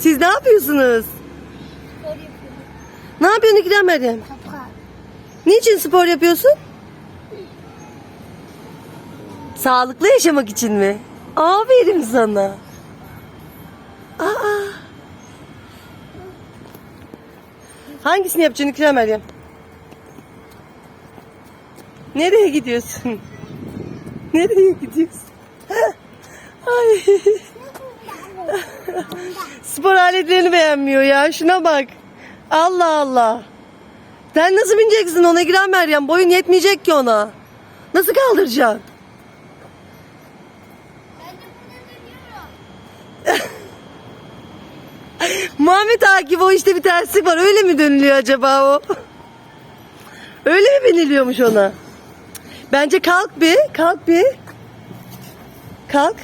Siz ne yapıyorsunuz? Spor yapıyorum. Ne yapıyorsun İkram Meryem? Kapak. Niçin spor yapıyorsun? Sağlıklı yaşamak için mi? Aferin sana. Aa. Hangisini yapacaksın İkram Meryem? Nereye gidiyorsun? Nereye gidiyorsun? Ay. Spor aletlerini beğenmiyor ya. Şuna bak. Allah Allah. Sen nasıl bineceksin ona giren Meryem? Boyun yetmeyecek ki ona. Nasıl kaldıracaksın? Muhammed Akif o işte bir terslik var. Öyle mi dönülüyor acaba o? Öyle mi biniliyormuş ona? Bence kalk bir. Kalk bir. Kalk.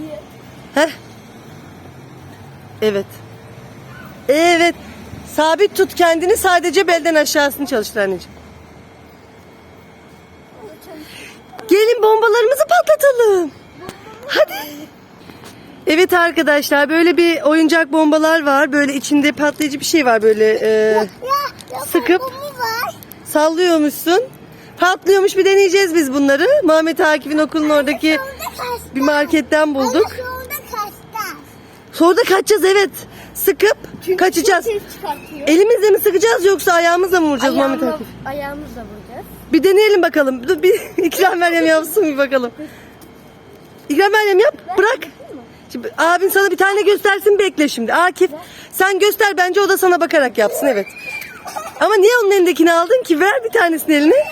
Niye? Heh. Evet. Evet. Sabit tut kendini sadece belden aşağısını çalıştır anneciğim. Gelin bombalarımızı patlatalım. Hadi. Evet arkadaşlar böyle bir oyuncak bombalar var. Böyle içinde patlayıcı bir şey var böyle e, Sıkıp- sallıyormuşsun. Patlıyormuş bir deneyeceğiz biz bunları. Muhammed Akif'in okulun oradaki bir marketten bulduk. Sonra da kaçacağız evet. Sıkıp kaçacağız. Ses çıkartıyor. Elimizle mi sıkacağız yoksa ayağımızla mı vuracağız Ayağımla- Akif? Ayağımızla vuracağız. Bir deneyelim bakalım. Dur bir İkram Meryem yapsın bir bakalım. İkram Meryem yap. Bırak. Şimdi abin sana bir tane göstersin bekle şimdi. Akif sen göster bence o da sana bakarak yapsın evet. Ama niye onun elindekini aldın ki? Ver bir tanesini eline.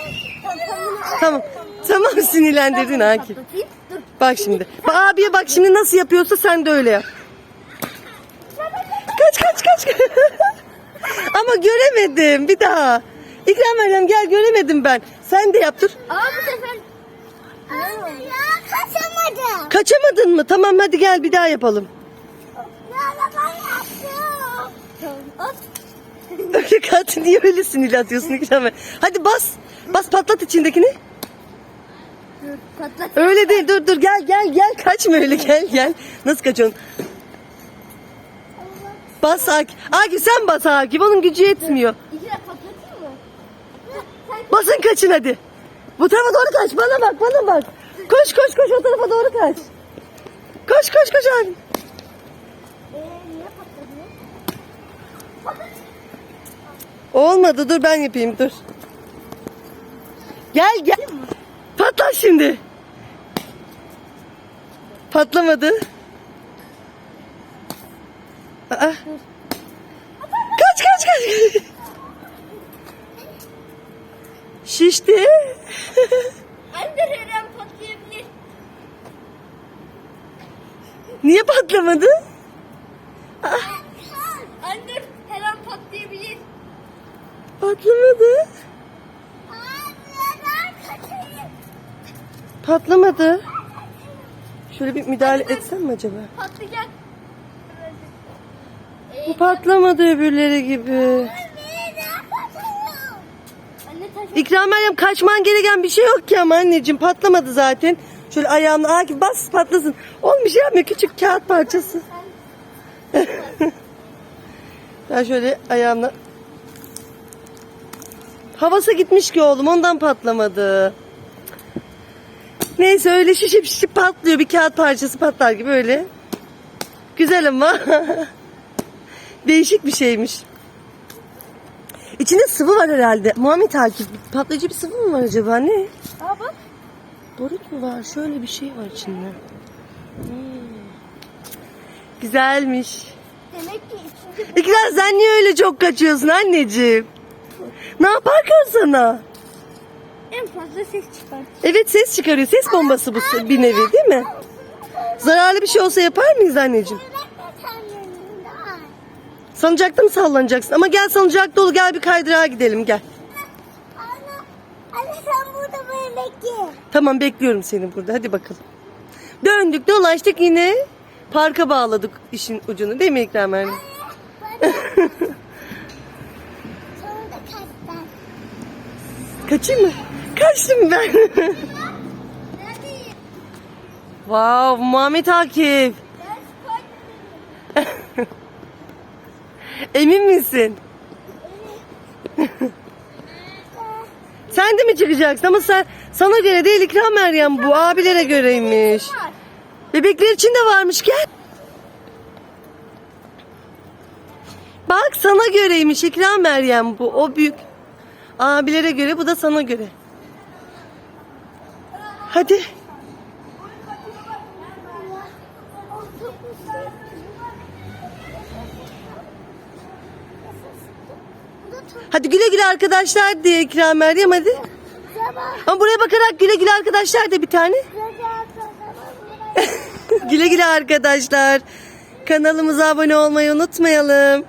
Tamam. Tamam sinirlendirdin Akif. Patlatayım. Dur. Bak şimdi. Bak abiye bak şimdi nasıl yapıyorsa sen de öyle yap. Kaç. Ama göremedim bir daha. İkram Meryem gel göremedim ben. Sen de yaptır. Aa bu sefer... Ya kaçamadım. Kaçamadın mı? Tamam hadi gel bir daha yapalım. Ya ben yaptım. Tamam. Öyle kat niye öyle sinirli atıyorsun İkram Meryem? Hadi bas. Bas patlat içindekini. Dur patlat. Öyle değil dur dur gel gel gel kaçma öyle gel gel. Nasıl kaçıyorsun? Bas Akif. Akif sen bas Akif onun gücü yetmiyor. İki de patlatayım mı? Sen Basın kaçın hadi. Bu tarafa doğru kaç. Bana bak bana bak. Koş koş koş o tarafa doğru kaç. Koş koş koş abi. Ee? Olmadı dur ben yapayım dur. Gel gel. Patlat şimdi. Patlamadı. Aa. Kaç kaç kaç. Şişti. Anne her an patlayabilir. Niye patlamadı? Anne her an patlayabilir. Patlamadı. Patlamadı. Şöyle bir müdahale etsem mi acaba? Patlayacak. Bu patlamadı öbürleri gibi. İkram Meryem kaçman gereken bir şey yok ki ama anneciğim patlamadı zaten. Şöyle ayağımla Akif bas patlasın. Oğlum bir şey yapmıyor küçük kağıt parçası. ben şöyle ayağımla. Havası gitmiş ki oğlum ondan patlamadı. Neyse öyle şişip şişip patlıyor bir kağıt parçası patlar gibi öyle. Güzel ama. Değişik bir şeymiş. İçinde sıvı var herhalde. Muhammed Akif patlayıcı bir sıvı mı var acaba ne? Aa bak. Barut mu var? Şöyle bir şey var içinde. Hmm. Güzelmiş. Demek ki içinde İkrar sen niye öyle çok kaçıyorsun anneciğim? Ne yapar kız sana? en fazla ses çıkar. Evet ses çıkarıyor. Ses bombası bu bir nevi değil mi? Zararlı bir şey olsa yapar mıyız anneciğim? Salıncakta mı sallanacaksın? Ama gel salıncak dolu gel bir kaydırağa gidelim gel. Anne sen burada böyle bekle. Tamam bekliyorum seni burada hadi bakalım. Döndük dolaştık yine parka bağladık işin ucunu değil mi İkram? Sonunda kaçtan. Kaçayım mı? Kaçtım ben. Nerede? Wow Muhammed Akif. Ders kaç? Emin misin? sen de mi çıkacaksın? Ama sen sana göre değil İkram Meryem bu. Abilere göreymiş. Bebekler için de varmış gel. Bak sana göreymiş İkram Meryem bu. O büyük. Abilere göre bu da sana göre. Hadi. Hadi güle güle arkadaşlar diye İkram Meryem hadi. Ama buraya bakarak güle güle arkadaşlar de bir tane. güle güle arkadaşlar. Kanalımıza abone olmayı unutmayalım.